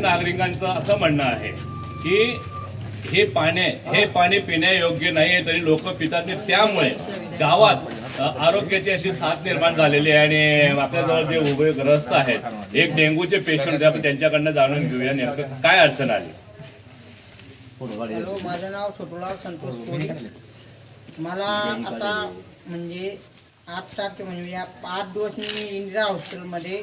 नागरिकांचं असं म्हणणं आहे की हे पाणी हे पाणी पिण्यायोग्य नाही आहे तरी लोक पितात. नाही त्यामुळे गावात आरोग्याची अशी साथ निर्माण झालेली आहे. आणि आपल्याजवळ जे उभे ग्रस्त आहेत एक डेंग्यूचे पेशंट आपण त्यांच्याकडनं जाणून घेऊया नेमकं काय अडचण आली. हॅलो माझं नाव छोटूराव संतोष कोळी. मला आता म्हणजे आठ तारखे म्हणजे या आठ दिवस मी इंदिरा हॉस्पिटलमध्ये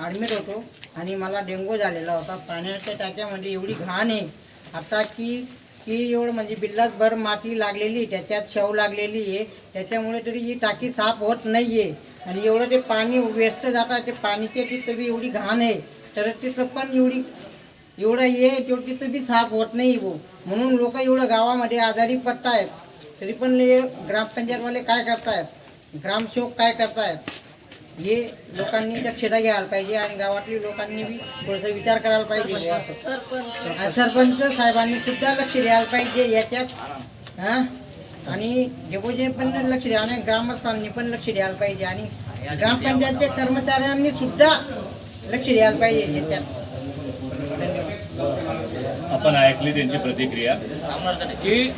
ॲडमिट होतो आणि मला डेंगू झालेला होता. पाण्याच्या टाक्यामध्ये एवढी घाण आहे. आता की की एवढं म्हणजे बिल्लात भर माती लागलेली त्याच्यात शेव लागलेली आहे. त्याच्यामुळे तरी ही टाकी साफ होत नाही आहे आणि एवढं ते पाणी वेस्ट जातात ते पाणीचे तिथं बी एवढी घाण आहे. तर तिथं पण एवढी एवढं ये तेवढी तिथं बी साफ होत नाही भाऊ म्हणून लोक एवढं गावामध्ये आजारी पडतायत. तरी पण ग्रामपंचायतवाले काय करतायत? ग्रामसेवक काय करतायत? हे लोकांनी दक्षता घ्यायला पाहिजे आणि गावातल्या लोकांनी बी थोडंसं विचार करायला पाहिजे. आणि सरपंच साहेबांनी सुद्धा लक्ष द्यायला पाहिजे याच्यात. हां? आणि डेपोजे पण लक्ष द्या आणि ग्रामस्थांनी पण लक्ष द्यायला पाहिजे आणि ग्रामपंचायतच्या कर्मचाऱ्यांनी सुद्धा लक्ष द्यायला पाहिजे याच्यात. आपण ऐकली त्यांची प्रतिक्रिया की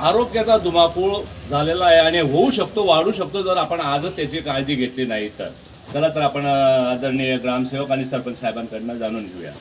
आरोग्याचा धुमाकूळ झालेला आहे आणि होऊ शकतो वाढू शकतो जर आपण आजच त्याची काळजी घेतली नाही तर. चला तर आपण आदरणीय ग्रामसेवक आणि सरपंच साहेबांकडनं जाणून घेऊया.